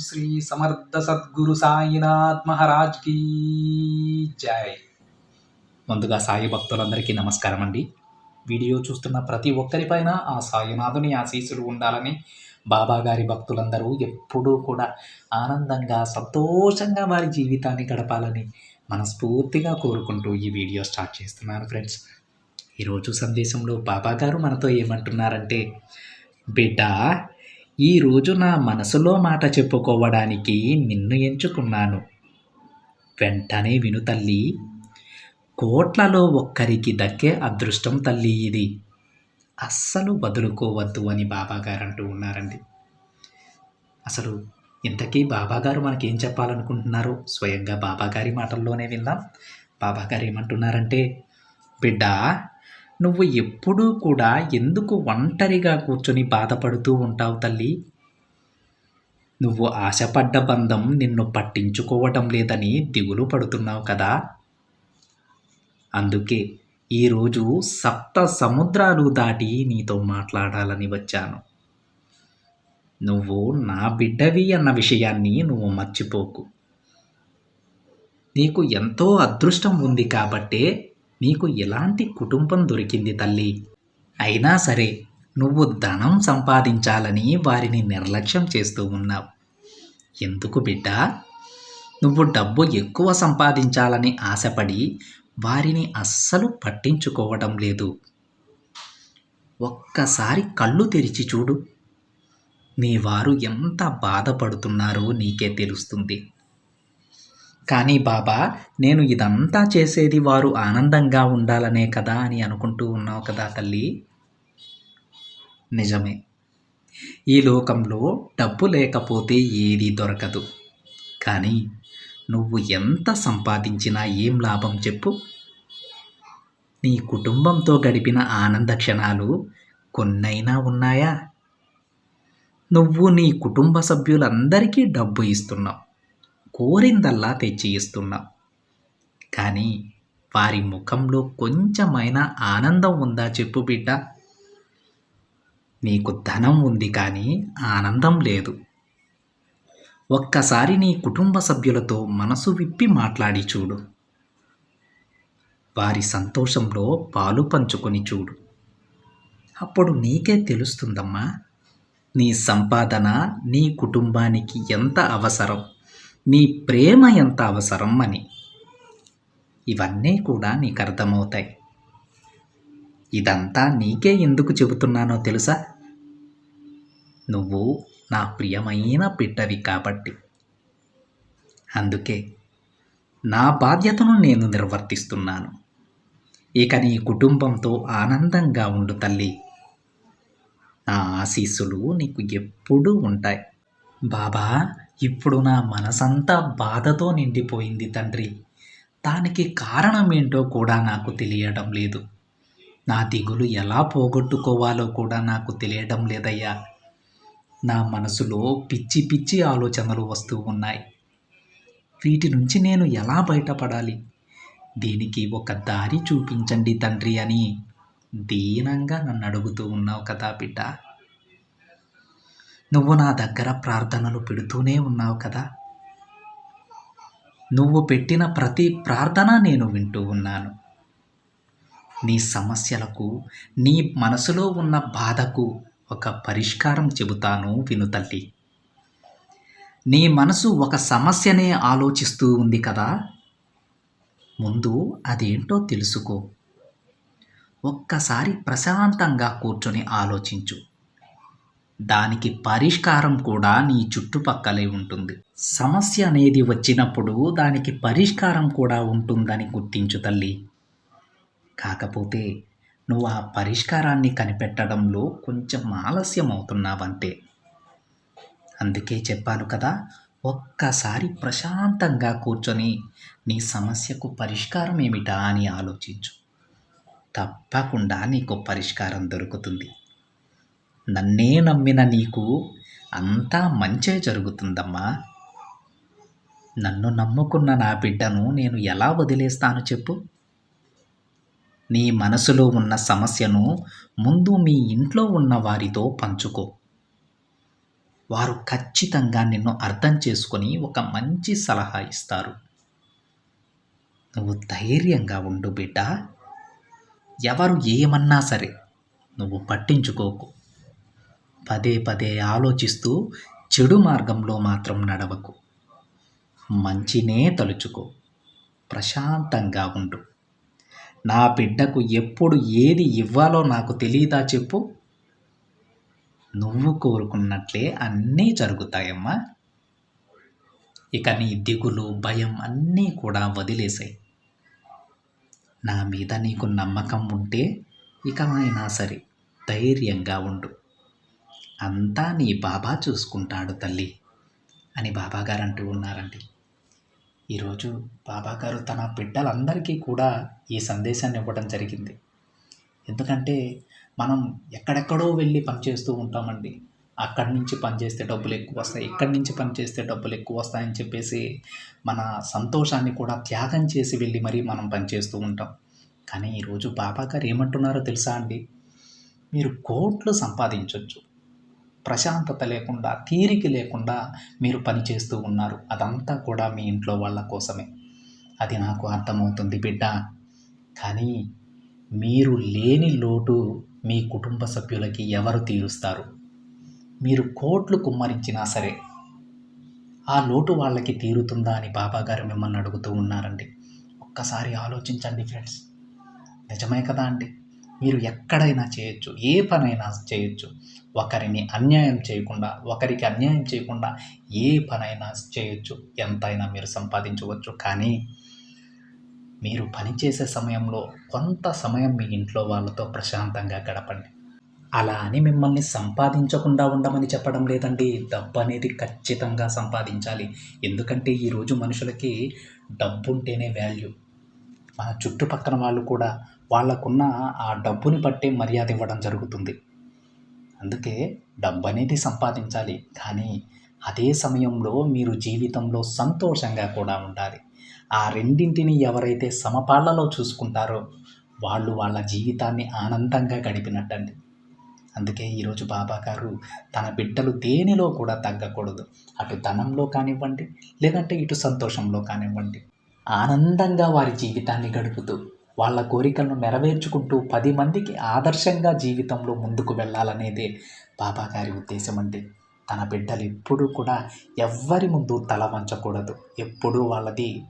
శ్రీ సమర్థ సద్గురు సాయినాథ్ మహారాజ్ కీ జై. ముందుగా సాయి భక్తులందరికీ నమస్కారం అండి వీడియో చూస్తున్న ప్రతి ఒక్కరిపైన ఆ సాయినాథుని ఆశీస్సులు ఉండాలని బాబాగారి భక్తులందరూ ఎప్పుడూ కూడా ఆనందంగా సంతోషంగా వారి జీవితాన్ని గడపాలని మనస్ఫూర్తిగా కోరుకుంటూ ఈ వీడియో స్టార్ట్ చేస్తున్నాను ఫ్రెండ్స్. ఈరోజు సందేశంలో బాబాగారు మనతో ఏమంటున్నారంటే బిడ్డ ఈరోజు నా మనసులో మాట చెప్పుకోవడానికి నిన్ను ఎంచుకున్నాను. వెంటనే విను తల్లి కోట్లలో ఒక్కరికి దక్కే అదృష్టం తల్లి ఇది. అస్సలు వదులుకోవద్దు అని బాబాగారు అంటూ ఉన్నారండి. అసలు ఇంతకీ బాబాగారు మనకేం చెప్పాలనుకుంటున్నారో? స్వయంగా బాబాగారి మాటల్లోనే విందాం. బాబాగారు ఏమంటున్నారంటే బిడ్డ నువ్వు ఎప్పుడూ కూడా ఎందుకు ఒంటరిగా కూర్చొని బాధపడుతూ ఉంటావు తల్లి? నువ్వు ఆశపడ్డ బంధం నిన్ను పట్టించుకోవటం లేదని దిగులు పడుతున్నావు కదా. అందుకే ఈరోజు సప్త సముద్రాలు దాటి నీతో మాట్లాడాలని వచ్చాను. నువ్వు నా బిడ్డవి అన్న విషయాన్ని నువ్వు మర్చిపోకు. నీకు ఎంతో అదృష్టం ఉంది కాబట్టే నీకు ఎలాంటి కుటుంబం దొరికింది తల్లి. అయినా సరే నువ్వు ధనం సంపాదించాలని వారిని నిర్లక్ష్యం చేస్తూ ఉన్నావు. ఎందుకు బిడ్డ? నువ్వు డబ్బు ఎక్కువ సంపాదించాలని ఆశపడి వారిని అస్సలు పట్టించుకోవడం లేదు. ఒక్కసారి కళ్ళు తెరిచి చూడు. నీ వారు ఎంత బాధపడుతున్నారో నీకే తెలుస్తుంది. కానీ బాబా నేను ఇదంతా చేసేది వారు ఆనందంగా ఉండాలనే కదా అని అనుకుంటూ ఉన్నావు కదా తల్లి. నిజమే. ఈ లోకంలో డబ్బు లేకపోతే ఏది దొరకదు. కానీ నువ్వు ఎంత సంపాదించినా ఏం లాభం చెప్పు. నీ కుటుంబంతో గడిపిన ఆనంద క్షణాలు కొన్నైనా ఉన్నాయా? నువ్వు నీ కుటుంబ సభ్యులందరికీ డబ్బు ఇస్తున్నావు. కోరిందల్లా తెచ్చి ఇస్తున్నావు. కానీ వారి ముఖంలో కొంచెమైనా ఆనందం ఉందా చెప్పు బిడ్డ. నీకు ధనం ఉంది కానీ ఆనందం లేదు. ఒక్కసారి నీ కుటుంబ సభ్యులతో మనసు విప్పి మాట్లాడి చూడు. వారి సంతోషంలో పాలు పంచుకొని చూడు. అప్పుడు నీకే తెలుస్తుందమ్మా నీ సంపాదన నీ కుటుంబానికి ఎంత అవసరం నీ ప్రేమ ఎంత అవసరం అని. ఇవన్నీ కూడా నీకు అర్థమవుతాయి. ఇదంతా నీకే ఎందుకు చెబుతున్నానో తెలుసా? నువ్వు నా ప్రియమైన బిడ్డవి కాబట్టి. అందుకే నా బాధ్యతను నేను నిర్వర్తిస్తున్నాను. ఇక నీ కుటుంబంతో ఆనందంగా ఉండు తల్లి. నా ఆశీస్సులు నీకు ఎప్పుడూ ఉంటాయి. బాబా ఇప్పుడు నా మనసంతా బాధతో నిండిపోయింది తండ్రి. దానికి కారణమేంటో కూడా నాకు తెలియడం లేదు. నా దిగులు ఎలా పోగొట్టుకోవాలో కూడా నాకు తెలియడం లేదయ్యా. నా మనసులో పిచ్చి పిచ్చి ఆలోచనలు వస్తూ ఉన్నాయి. వీటి నుంచి నేను ఎలా బయటపడాలి? దీనికి ఒక దారి చూపించండి తండ్రి అని దీనంగా నన్ను అడుగుతూ ఉన్నావు కదా బిడ్డ. నువ్వు నా దగ్గర ప్రార్థనలు పెడుతూనే ఉన్నావు కదా. నువ్వు పెట్టిన ప్రతి ప్రార్థన నేను వింటూ ఉన్నాను. నీ సమస్యలకు నీ మనసులో ఉన్న బాధకు ఒక పరిష్కారం చెబుతాను విను తల్లి. నీ మనసు ఒక సమస్యనే ఆలోచిస్తూ ఉంది కదా? ముందు అదేంటో తెలుసుకో. ఒక్కసారి ప్రశాంతంగా కూర్చొని ఆలోచించు. దానికి పరిష్కారం కూడా నీ చుట్టుపక్కలే ఉంటుంది. సమస్య అనేది వచ్చినప్పుడు దానికి పరిష్కారం కూడా ఉంటుందని గుర్తించు తల్లి. కాకపోతే నువ్వు ఆ పరిష్కారాన్ని కనిపెట్టడంలో కొంచెం ఆలస్యం అవుతున్నావంతే అందుకే చెప్పాను కదా ఒక్కసారి ప్రశాంతంగా కూర్చొని నీ సమస్యకు పరిష్కారం ఏమిటా అని ఆలోచించు. తప్పకుండా నీకు పరిష్కారం దొరుకుతుంది. నన్నే నమ్మిన నీకు అంతా మంచే జరుగుతుందమ్మా. నన్ను నమ్ముకున్న నా బిడ్డను నేను ఎలా వదిలేస్తాను చెప్పు. నీ మనసులో ఉన్న సమస్యను ముందు మీ ఇంట్లో ఉన్న వారితో పంచుకో. వారు ఖచ్చితంగా నిన్ను అర్థం చేసుకొని ఒక మంచి సలహా ఇస్తారు. నువ్వు ధైర్యంగా ఉండు బిడ్డ. ఎవరు ఏమన్నా సరే నువ్వు పట్టించుకోకు. పదే పదే ఆలోచిస్తూ చెడు మార్గంలో మాత్రం నడవకు. మంచినే తలుచుకో. ప్రశాంతంగా ఉండు. నా బిడ్డకు ఎప్పుడు ఏది ఇవ్వాలో నాకు తెలియదా చెప్పు. నువ్వు కోరుకున్నట్లే అన్నీ జరుగుతాయమ్మా. ఇక నీ దిగులు భయం అన్నీ కూడా వదిలేసాయి. నా మీద నీకు నమ్మకం ఉంటే ఇక అయినా సరే ధైర్యంగా ఉండు. అంతా నీ బాబా చూసుకుంటాడు తల్లి అని బాబాగారు అంటూ ఉన్నారండి. ఈరోజు బాబాగారు తన బిడ్డలందరికీ కూడా ఈ సందేశాన్ని ఇవ్వడం జరిగింది. ఎందుకంటే మనం ఎక్కడెక్కడో వెళ్ళి పనిచేస్తూ ఉంటామండి. అక్కడి నుంచి పనిచేస్తే డబ్బులు ఎక్కువ వస్తాయి ఇక్కడి నుంచి పనిచేస్తే డబ్బులు ఎక్కువ వస్తాయని చెప్పేసి మన సంతోషాన్ని కూడా త్యాగం చేసి వెళ్ళి మరీ మనం పనిచేస్తూ ఉంటాం. కానీ ఈరోజు బాబా గారు ఏమంటున్నారో తెలుసా అండి? మీరు కోట్లు సంపాదించవచ్చు ప్రశాంతత లేకుండా తీరిక లేకుండా మీరు పని చేస్తూ ఉన్నారు. అదంతా కూడా మీ ఇంట్లో వాళ్ళ కోసమే. అది నాకు అర్థమవుతుంది బిడ్డ. కానీ మీరు లేని లోటు మీ కుటుంబ సభ్యులకి ఎవరు తీరుస్తారు? మీరు కోట్లు కుమ్మరించినా సరే ఆ లోటు వాళ్ళకి తీరుతుందా అని బాబాగారు మిమ్మల్ని అడుగుతూ ఉన్నారండి. ఒక్కసారి ఆలోచించండి ఫ్రెండ్స్. నిజమే కదా అండి? మీరు ఎక్కడైనా చేయొచ్చు ఏ పనైనా చేయొచ్చు. ఒకరిని అన్యాయం చేయకుండా ఒకరికి అన్యాయం చేయకుండా ఏ పనైనా చేయొచ్చు. ఎంతైనా మీరు సంపాదించవచ్చు. కానీ మీరు పనిచేసే సమయంలో కొంత సమయం మీ ఇంట్లో వాళ్ళతో ప్రశాంతంగా గడపండి. అలా అని మిమ్మల్ని సంపాదించకుండా ఉండమని చెప్పడం లేదండి. డబ్బు అనేది ఖచ్చితంగా సంపాదించాలి. ఎందుకంటే ఈరోజు మనుషులకి డబ్బు ఉంటేనే వాల్యూ. మన చుట్టుపక్కల వాళ్ళు కూడా వాళ్ళకున్న ఆ డబ్బుని బట్టే మర్యాద ఇవ్వడం జరుగుతుంది. అందుకే డబ్బు అనేది సంపాదించాలి. కానీ అదే సమయంలో మీరు జీవితంలో సంతోషంగా కూడా ఉండాలి. ఆ రెండింటిని ఎవరైతే సమపాళ్ళలో చూసుకుంటారో వాళ్ళు వాళ్ళ జీవితాన్ని ఆనందంగా గడిపినట్టండి. అందుకే ఈరోజు బాబా గారు తన బిడ్డలు దేనిలో కూడా తగ్గకూడదు. అటు ధనంలో కానివ్వండి లేదంటే ఇటు సంతోషంలో కానివ్వండి. ఆనందంగా వారి జీవితాన్ని గడుపుతూ వాళ్ళ కోరికలను నెరవేర్చుకుంటూ పది మందికి ఆదర్శంగా జీవితంలో ముందుకు వెళ్ళాలనేదే బాబా గారి ఉద్దేశం అంటే తన బిడ్డలు ఎప్పుడూ కూడా ఎవ్వరి ముందు తల వంచకూడదు. ఎప్పుడూ వాళ్ళది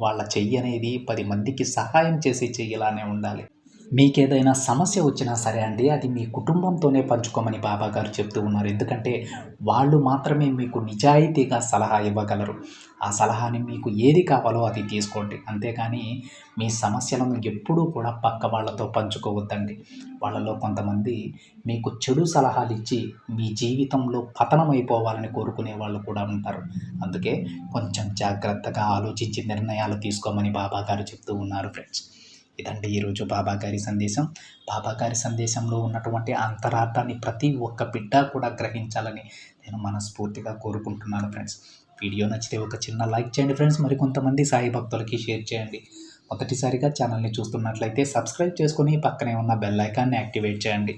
వాళ్ళ చెయ్యి అనేది పది మందికి సహాయం చేసి చెయ్యిలానే ఉండాలి. మీకేదైనా సమస్య వచ్చినా సరే అండి అది మీ కుటుంబంతోనే పంచుకోమని బాబా గారు చెప్తూ ఉన్నారు. ఎందుకంటే వాళ్ళు మాత్రమే మీకు నిజాయితీగా సలహా ఇవ్వగలరు. ఆ సలహాని మీకు ఏది కావాలో అది తీసుకోండి. అంతేకాని మీ సమస్యలను ఎప్పుడూ కూడా పక్క వాళ్ళతో పంచుకోవద్దండి. వాళ్ళలో కొంతమంది మీకు చెడు సలహాలు ఇచ్చి మీ జీవితంలో పతనమైపోవాలని కోరుకునే వాళ్ళు కూడా ఉంటారు. అందుకే కొంచెం జాగ్రత్తగా ఆలోచించి నిర్ణయాలు తీసుకోమని బాబా గారు చెప్తూ ఉన్నారు ఫ్రెండ్స్. ఇదండి ఈరోజు బాబా గారి సందేశం. బాబా గారి సందేశంలో ఉన్నటువంటి అంతరార్థాన్ని ప్రతి ఒక్క బిడ్డ కూడా గ్రహించాలని నేను మనస్ఫూర్తిగా కోరుకుంటున్నాను ఫ్రెండ్స్. వీడియో నచ్చితే ఒక చిన్న లైక్ చేయండి ఫ్రెండ్స్. మరి కొంతమంది సాయి భక్తులకి షేర్ చేయండి. మొదటిసారిగా ఛానల్ని చూస్తున్నట్లయితే సబ్స్క్రైబ్ చేసుకొని పక్కనే ఉన్న బెల్ ఐకాన్ని యాక్టివేట్ చేయండి.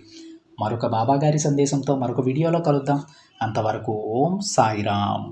మరొక బాబా గారి సందేశంతో మరొక వీడియోలో కలుద్దాం. అంతవరకు ఓం సాయిరామ్.